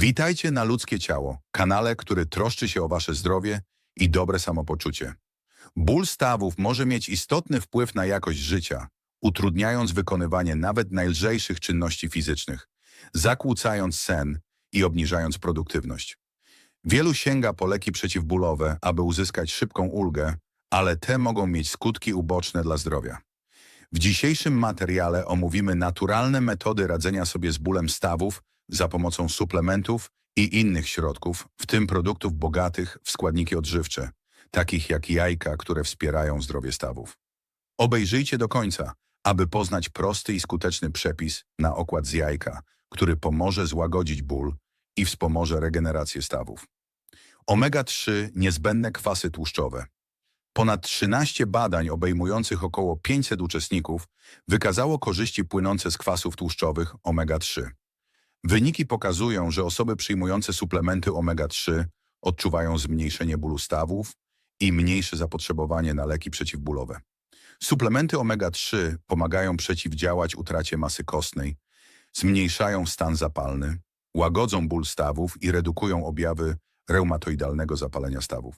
Witajcie na Ludzkie Ciało, kanale, który troszczy się o Wasze zdrowie i dobre samopoczucie. Ból stawów może mieć istotny wpływ na jakość życia, utrudniając wykonywanie nawet najlżejszych czynności fizycznych, zakłócając sen i obniżając produktywność. Wielu sięga po leki przeciwbólowe, aby uzyskać szybką ulgę, ale te mogą mieć skutki uboczne dla zdrowia. W dzisiejszym materiale omówimy naturalne metody radzenia sobie z bólem stawów za pomocą suplementów i innych środków, w tym produktów bogatych w składniki odżywcze, takich jak jajka, które wspierają zdrowie stawów. Obejrzyjcie do końca, aby poznać prosty i skuteczny przepis na okład z jajka, który pomoże złagodzić ból i wspomoże regenerację stawów. Omega-3 niezbędne kwasy tłuszczowe. Ponad 13 badań obejmujących około 500 uczestników wykazało korzyści płynące z kwasów tłuszczowych omega-3. Wyniki pokazują, że osoby przyjmujące suplementy omega-3 odczuwają zmniejszenie bólu stawów i mniejsze zapotrzebowanie na leki przeciwbólowe. Suplementy omega-3 pomagają przeciwdziałać utracie masy kostnej, zmniejszają stan zapalny, łagodzą ból stawów i redukują objawy reumatoidalnego zapalenia stawów.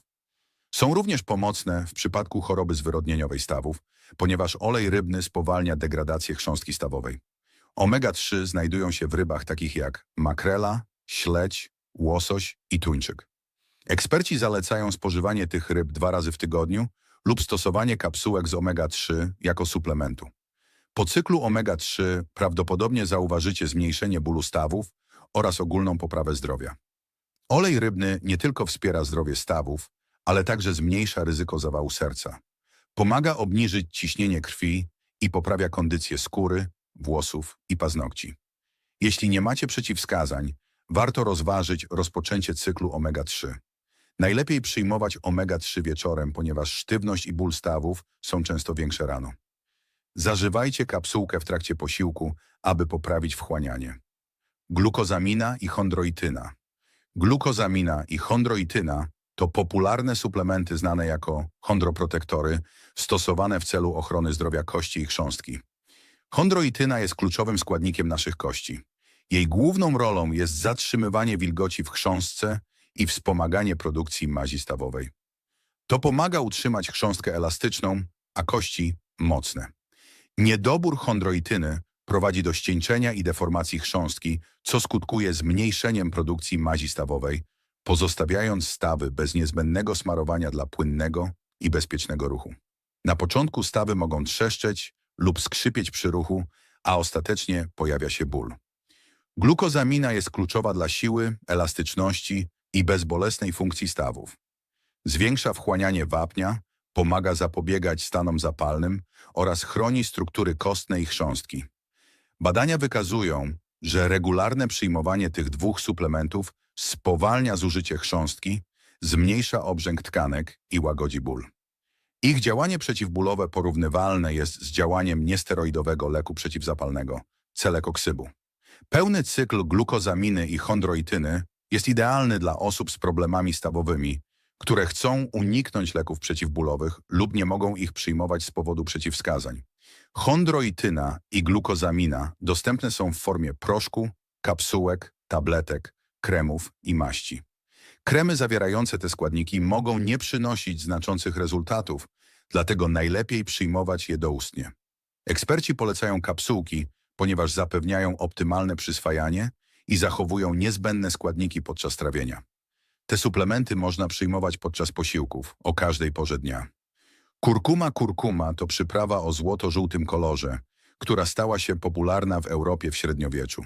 Są również pomocne w przypadku choroby zwyrodnieniowej stawów, ponieważ olej rybny spowalnia degradację chrząstki stawowej. Omega-3 znajdują się w rybach takich jak makrela, śledź, łosoś i tuńczyk. Eksperci zalecają spożywanie tych ryb dwa razy w tygodniu lub stosowanie kapsułek z omega-3 jako suplementu. Po cyklu omega-3 prawdopodobnie zauważycie zmniejszenie bólu stawów oraz ogólną poprawę zdrowia. Olej rybny nie tylko wspiera zdrowie stawów, ale także zmniejsza ryzyko zawału serca. Pomaga obniżyć ciśnienie krwi i poprawia kondycję skóry, włosów i paznokci. Jeśli nie macie przeciwwskazań, warto rozważyć rozpoczęcie cyklu omega-3. Najlepiej przyjmować omega-3 wieczorem, ponieważ sztywność i ból stawów są często większe rano. Zażywajcie kapsułkę w trakcie posiłku, aby poprawić wchłanianie. Glukozamina i chondroityna. Glukozamina i chondroityna to popularne suplementy znane jako chondroprotektory, stosowane w celu ochrony zdrowia kości i chrząstki. Chondroityna jest kluczowym składnikiem naszych kości. Jej główną rolą jest zatrzymywanie wilgoci w chrząstce i wspomaganie produkcji mazi stawowej. To pomaga utrzymać chrząstkę elastyczną, a kości mocne. Niedobór chondroityny prowadzi do ścieńczenia i deformacji chrząstki, co skutkuje zmniejszeniem produkcji mazi stawowej, pozostawiając stawy bez niezbędnego smarowania dla płynnego i bezpiecznego ruchu. Na początku stawy mogą trzeszczeć lub skrzypieć przy ruchu, a ostatecznie pojawia się ból. Glukozamina jest kluczowa dla siły, elastyczności i bezbolesnej funkcji stawów. Zwiększa wchłanianie wapnia, pomaga zapobiegać stanom zapalnym oraz chroni struktury kostne i chrząstki. Badania wykazują, że regularne przyjmowanie tych dwóch suplementów spowalnia zużycie chrząstki, zmniejsza obrzęk tkanek i łagodzi ból. Ich działanie przeciwbólowe porównywalne jest z działaniem niesteroidowego leku przeciwzapalnego, celekoksybu. Pełny cykl glukozaminy i chondroityny jest idealny dla osób z problemami stawowymi, które chcą uniknąć leków przeciwbólowych lub nie mogą ich przyjmować z powodu przeciwwskazań. Chondroityna i glukozamina dostępne są w formie proszku, kapsułek, tabletek, kremów i maści. Kremy zawierające te składniki mogą nie przynosić znaczących rezultatów, dlatego najlepiej przyjmować je doustnie. Eksperci polecają kapsułki, ponieważ zapewniają optymalne przyswajanie i zachowują niezbędne składniki podczas trawienia. Te suplementy można przyjmować podczas posiłków, o każdej porze dnia. Kurkuma kurkuma to przyprawa o złoto-żółtym kolorze, która stała się popularna w Europie w średniowieczu.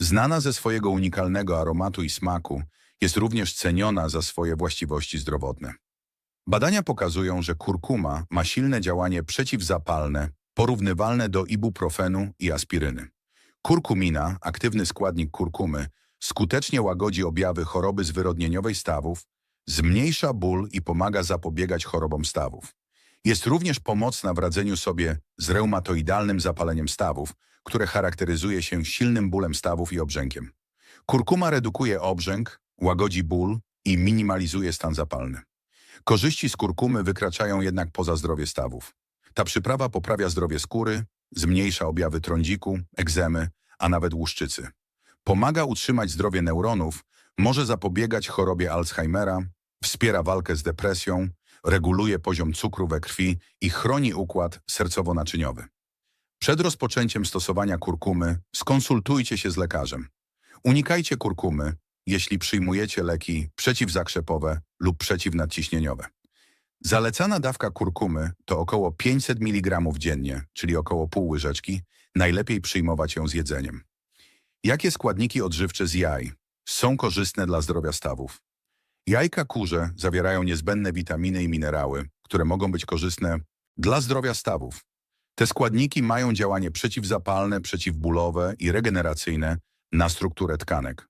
Znana ze swojego unikalnego aromatu i smaku, jest również ceniona za swoje właściwości zdrowotne. Badania pokazują, że kurkuma ma silne działanie przeciwzapalne, porównywalne do ibuprofenu i aspiryny. Kurkumina, aktywny składnik kurkumy, skutecznie łagodzi objawy choroby zwyrodnieniowej stawów, zmniejsza ból i pomaga zapobiegać chorobom stawów. Jest również pomocna w radzeniu sobie z reumatoidalnym zapaleniem stawów, które charakteryzuje się silnym bólem stawów i obrzękiem. Kurkuma redukuje obrzęk, łagodzi ból i minimalizuje stan zapalny. Korzyści z kurkumy wykraczają jednak poza zdrowie stawów. Ta przyprawa poprawia zdrowie skóry, zmniejsza objawy trądziku, egzemy, a nawet łuszczycy. Pomaga utrzymać zdrowie neuronów, może zapobiegać chorobie Alzheimera, wspiera walkę z depresją, reguluje poziom cukru we krwi i chroni układ sercowo-naczyniowy. Przed rozpoczęciem stosowania kurkumy skonsultujcie się z lekarzem. Unikajcie kurkumy, jeśli przyjmujecie leki przeciwzakrzepowe lub przeciwnadciśnieniowe. Zalecana dawka kurkumy to około 500 mg dziennie, czyli około pół łyżeczki. Najlepiej przyjmować ją z jedzeniem. Jakie składniki odżywcze z jaj są korzystne dla zdrowia stawów? Jajka kurze zawierają niezbędne witaminy i minerały, które mogą być korzystne dla zdrowia stawów. Te składniki mają działanie przeciwzapalne, przeciwbólowe i regeneracyjne na strukturę tkanek.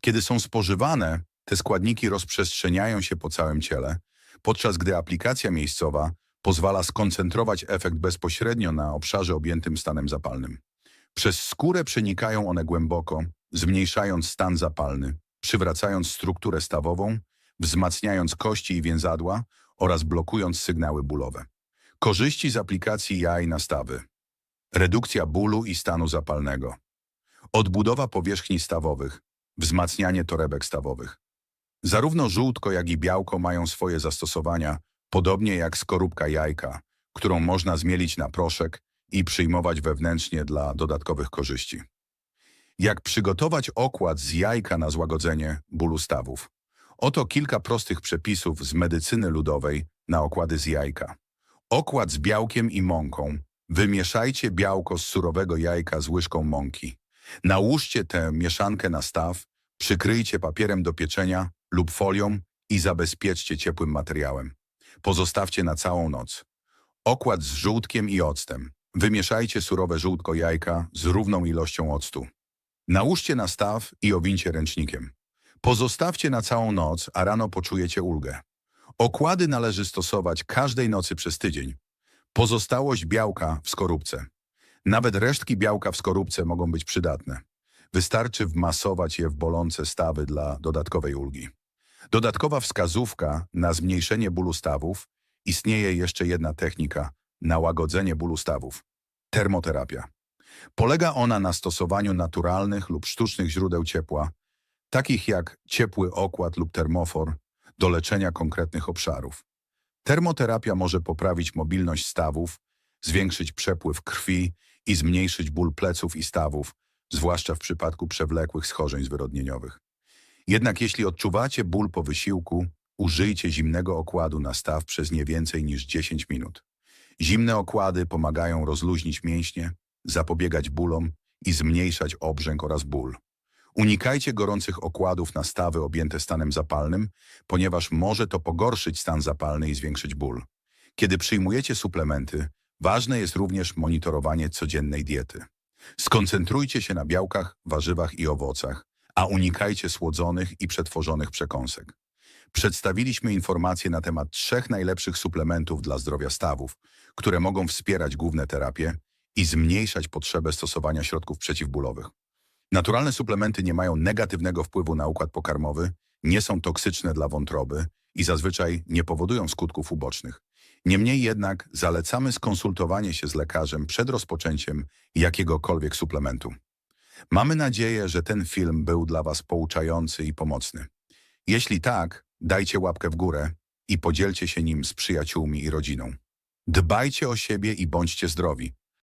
Kiedy są spożywane, te składniki rozprzestrzeniają się po całym ciele, podczas gdy aplikacja miejscowa pozwala skoncentrować efekt bezpośrednio na obszarze objętym stanem zapalnym. Przez skórę przenikają one głęboko, zmniejszając stan zapalny, przywracając strukturę stawową, wzmacniając kości i więzadła oraz blokując sygnały bólowe. Korzyści z aplikacji jaj na stawy. Redukcja bólu i stanu zapalnego. Odbudowa powierzchni stawowych. Wzmacnianie torebek stawowych. Zarówno żółtko, jak i białko mają swoje zastosowania, podobnie jak skorupka jajka, którą można zmielić na proszek i przyjmować wewnętrznie dla dodatkowych korzyści. Jak przygotować okład z jajka na złagodzenie bólu stawów? Oto kilka prostych przepisów z medycyny ludowej na okłady z jajka. Okład z białkiem i mąką. Wymieszajcie białko z surowego jajka z łyżką mąki. Nałóżcie tę mieszankę na staw, przykryjcie papierem do pieczenia lub folią i zabezpieczcie ciepłym materiałem. Pozostawcie na całą noc. Okład z żółtkiem i octem. Wymieszajcie surowe żółtko jajka z równą ilością octu. Nałóżcie na staw i owincie ręcznikiem. Pozostawcie na całą noc, a rano poczujecie ulgę. Okłady należy stosować każdej nocy przez tydzień. Pozostałość białka w skorupce. Nawet resztki białka w skorupce mogą być przydatne. Wystarczy wmasować je w bolące stawy dla dodatkowej ulgi. Dodatkowa wskazówka na zmniejszenie bólu stawów. Istnieje jeszcze jedna technika na łagodzenie bólu stawów. Termoterapia. Polega ona na stosowaniu naturalnych lub sztucznych źródeł ciepła, takich jak ciepły okład lub termofor, do leczenia konkretnych obszarów. Termoterapia może poprawić mobilność stawów, zwiększyć przepływ krwi i zmniejszyć ból pleców i stawów, zwłaszcza w przypadku przewlekłych schorzeń zwyrodnieniowych. Jednak jeśli odczuwacie ból po wysiłku, użyjcie zimnego okładu na staw przez nie więcej niż 10 minut. Zimne okłady pomagają rozluźnić mięśnie, zapobiegać bólom i zmniejszać obrzęk oraz ból. Unikajcie gorących okładów na stawy objęte stanem zapalnym, ponieważ może to pogorszyć stan zapalny i zwiększyć ból. Kiedy przyjmujecie suplementy, ważne jest również monitorowanie codziennej diety. Skoncentrujcie się na białkach, warzywach i owocach, a unikajcie słodzonych i przetworzonych przekąsek. Przedstawiliśmy informacje na temat trzech najlepszych suplementów dla zdrowia stawów, które mogą wspierać główne terapie i zmniejszać potrzebę stosowania środków przeciwbólowych. Naturalne suplementy nie mają negatywnego wpływu na układ pokarmowy, nie są toksyczne dla wątroby i zazwyczaj nie powodują skutków ubocznych. Niemniej jednak zalecamy skonsultowanie się z lekarzem przed rozpoczęciem jakiegokolwiek suplementu. Mamy nadzieję, że ten film był dla Was pouczający i pomocny. Jeśli tak, dajcie łapkę w górę i podzielcie się nim z przyjaciółmi i rodziną. Dbajcie o siebie i bądźcie zdrowi.